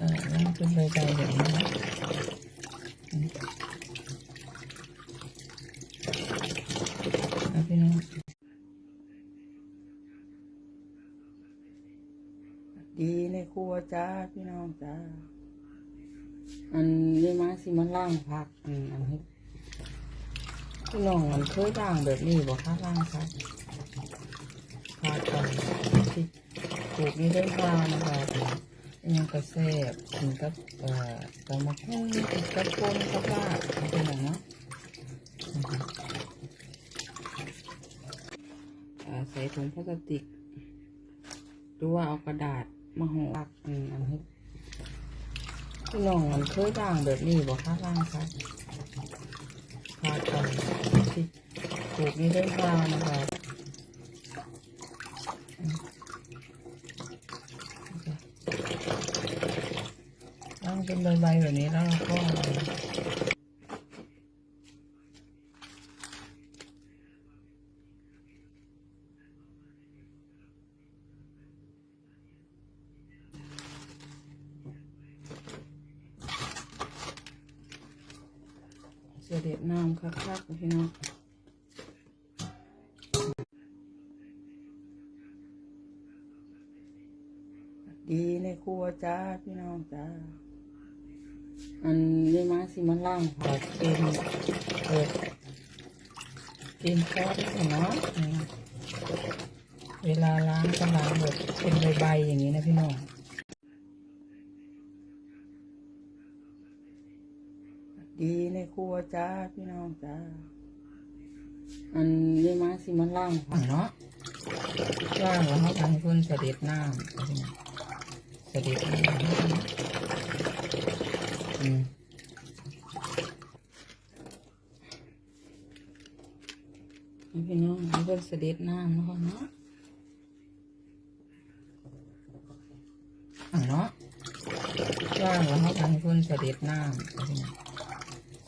เออนั่งขึ้นใบใบแบบนี้นะพี่น้องดีในครัวจ้าพี่น้องจ้าอันนี้มาสิมันล่างผักอันอันนี้พี่น้องมันเคยล่างแบบนี้บอกค่ะล่างครับผักกันที่ปลูกนี่ได้ข้าวนะคะ ยังกระแซบกินกับเอ่อตำมะกุ้งกินกับปนกับลาบเป็นอย่างเนาะอ่าใส่ถุงพลาสติกหรือว่าเอากระดาษมาห่อักอันอันนี้พี่น้องมันเคยด่างแบบนี้บอกค่ะล่างครับพากันที่ปลูกนี่ได้ข้าวนะคะตั้ง เป็นใบๆแบบนี้แล้วเราก็เสด็จน้ำคักๆพี่น้องดีในครัวจ้าพี่น้องจ้า อันนี้มาสิมันล่างผักกินเปิดกินซอสได้เนาะเวลาล้างก็ล้างแบบเป็นใบๆอย่างนี้นะพี่น้องดีในครัวจ้าพี่น้องจ้าอันนี้มาสิมันล่างผักเนาะล่างแล้วเขาทำคุณเสด็จน้ำเอาเสด็จน้ำ พี่น้องให้เพิ่นเสด็จน้ำเนาะเนาะอะเนาะล่างแล้วเขาทำคุณเสด็จน้ำเอาพี่น้อง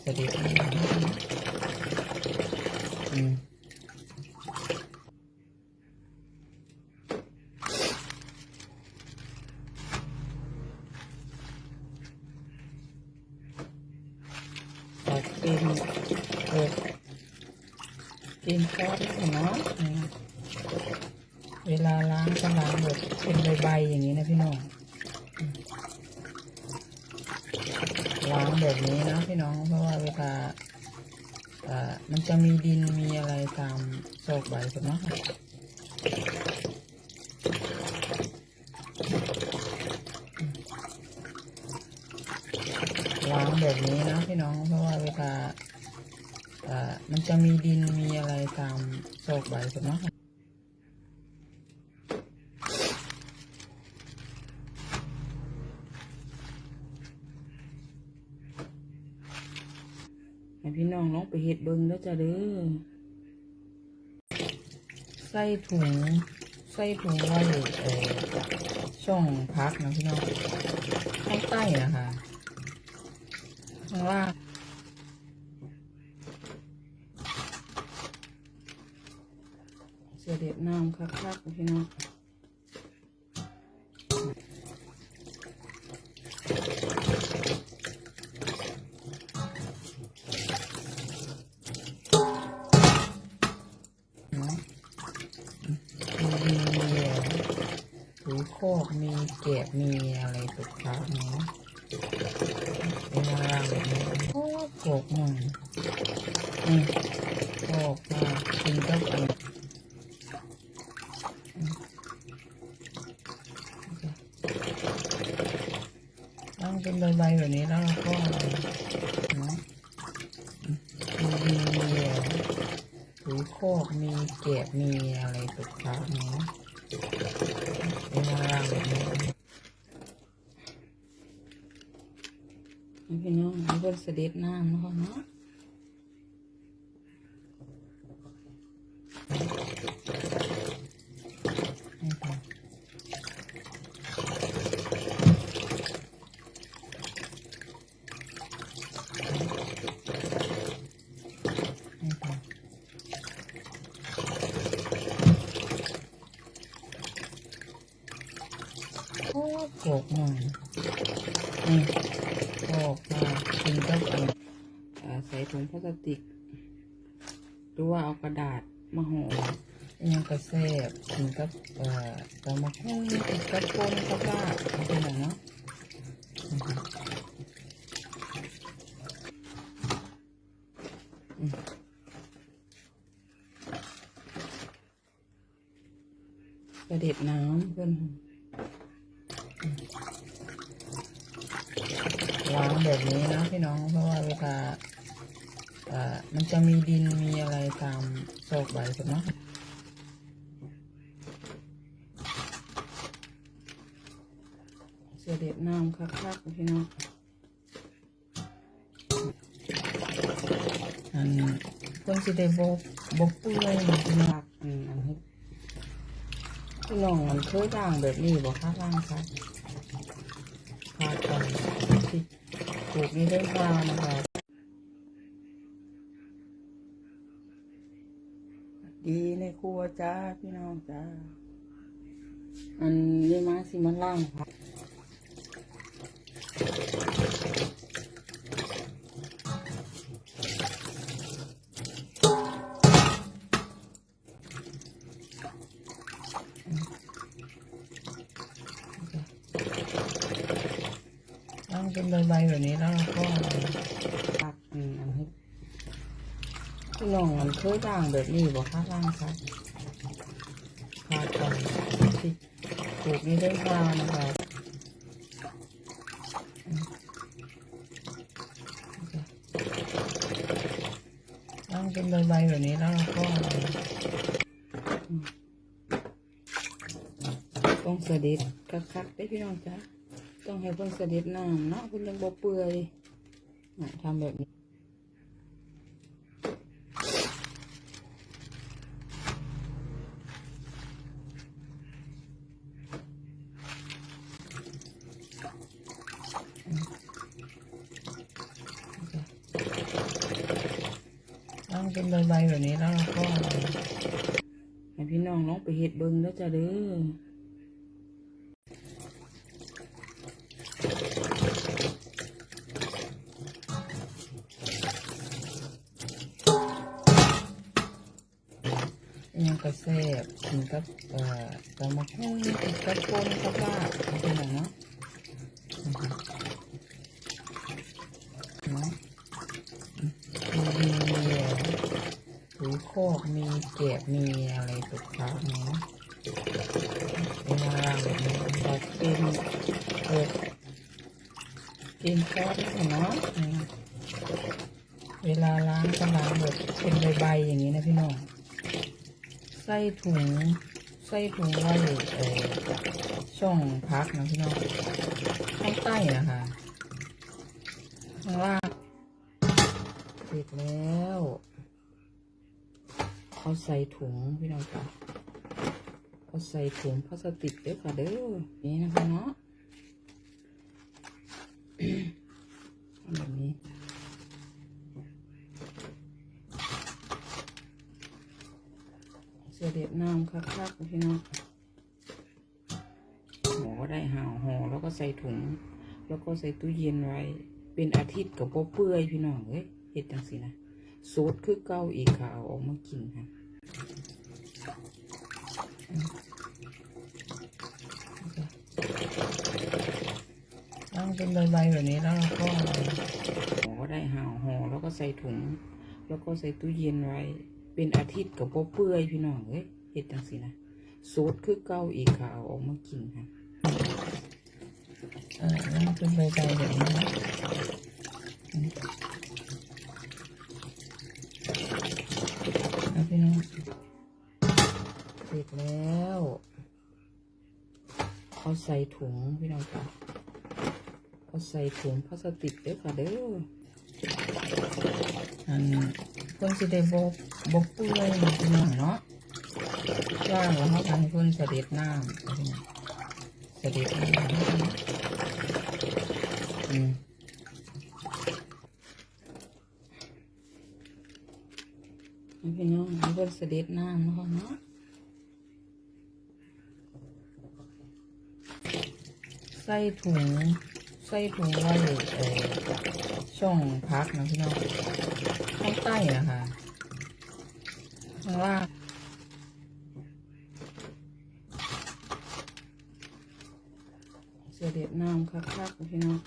สวัสดีครับอืมตัดกินเออ กินซอสได้เนาะเวลาล้างก็ล้างแบบเป็นใบๆอย่างนี้นะพี่น้องล้างแบบนี้นะพี่น้องเพราะว่าเวลาอ่อมันจะมีดินมีอะไรตามซอกใบถูกไหมล้างแบบนี้นะพี่น้องเพราะว่าเวลา มันจะมีดินมีอะไรตามซอกใบถูกไหมให้พี่น้องลองไปเห็ดเบิ้งแล้วจะเด้อใส่ถุงใส่ถุงไว้เออช่องพักนะพี่น้องข้างใต้นะคะข้างล่าง เสด็จน้ำคักๆพี่น้องเนาะมีถือโคกมีเก็บมีอะไรตุกทักเนาะเวลาล้างแบบนี้โอ้โขกหน่อยอืมโขกมากินกับอัน ตั้ง เป็นใบๆแบบนี้แล้วเราก็เนาะมีถือยคกมีเก็บมีอะไรตุกตาเนาะเวลาล้างแบบนี้พี่น้องเพื่อนเสด็จน้ำเนาะเนาะนี่ค่ะนี่ค่ะโอ้โข กหน่อยอืมออกมาคุณต้องเอ่าใส่ถุงพลาสติก หรือว่าเอากระดาษมาห่อยังกระแซบกินกับเอ่อตำมะฮุ่งกินกับปนกับลาบอะไรอย่างเนาะอืมอืมกระเด็ดน้ำเพื่อนอืมวาง แบบนี้นะพี่น้องเพราะว่าเวลาอ่ามันจะมีดินมีอะไรตามซอกใบกันเนาะเสด็จน้ำคักๆพี่น้องอันคนสิได้บบบบเปื่อยมันจะมักอันอันนี้พี่น้องมันเคยด่างแบบนี้บอกค่ะล่างครับพาก่อนที่ ปลูกนี่ได้พานะคะดีในครัวจ้าพี่น้องจ้า อันนี้มาสิมันล่างค่ะ เป็นใบๆแบบนี้แล้วเราก็ผักอืมอันนี้พี่น้องมันเคยด่างแบบนี้บอกค่ะล่างครับพาก่อนที่ปลูกนี่ได้พาวนะคะล่างเป็นใบๆแบบนี้แล้วเราก็ต้องเสด็จคักๆได้พี่น้องจ้ะ ต้องให้เพิ่นเสด็จน้ำเนาะเพิ่นยังบ่เปื่อยน่ะทำแบบนี้ต้องเป็นใบๆแบบนี้แล้วเราก็ให้พี่น้องลองไปเห็ดเบิ้งแล้วจ้ะเด้อ กระแซบกินกับเอ่อตำมะฮุ่งกินกับปนกับลาบเป็นอย่างเนาะอืมเนาะมีถือโคกมีเก็บมีอะไรตุกค้าเนาะเวลาแบบนี้เรากินเออกินซอสเนาะเวลาล้างก็ล้างแบบเป็นใบๆอย่างนี้นะพี่น้อง ส่ถุงใส่ถุงไว้ช่องพักนะพี่น้องข้างใต้นะคะข้างล่างเสร็จแล้วเขาใส่ถุงพี่น้องค่ะเขาใส่ถุงพลาสติกเด้อค่ะเด้อนี่นะคะเนาะ ทำแบบนี้เสด็จน้ำคักๆพี่น้องห่อ ก็ได้ห่อห่อแล้วก็ใส่ถุง แล้วก็ใส่ตู้เย็นไว้ เป็นอาทิตย์กับโปเปื่อยพี่น้องเอ้ยเห็ดจังสินะสูตรคือเก้าอีกค่ะเอาออกมากินค่ะตั้งเป็นใบๆแบบนี้แล้วเราก็ห่อก็ได้ห่อห่อแล้วก็ใส่ถุง แล้วก็ใส่ตู้เย็นไว้ เป็นอาทิตย์กับโปเปื่อยพี่น้องเอ้ยเห็ดจังสินะสูตรคือเก้าอีกค่ะเอาออกมากินค่ะ เออตั้งเป็นใบๆแบบนี้นะนะพี่น้องเสร็จแล้วเอาใส่ถุงพี่น้องค่ะเอาใส่ถุงพลาสติกเด้อค่ะเด้ออันคนสิได้บบบบเปื่อยพี่น้องเนาะย่างแล้วเขาทำเพิ่นเสด็จน้ำ สวัสดีครับอืมพี่น้องเพื่อนเสด็จน้ำนะคะเนาะใส่ถุงใส่ถุงไว้เออช่องพักนะพี่น้องข้างใต้นะคะข้างล่าง เสด็ดน้ำคักๆพี่น้อง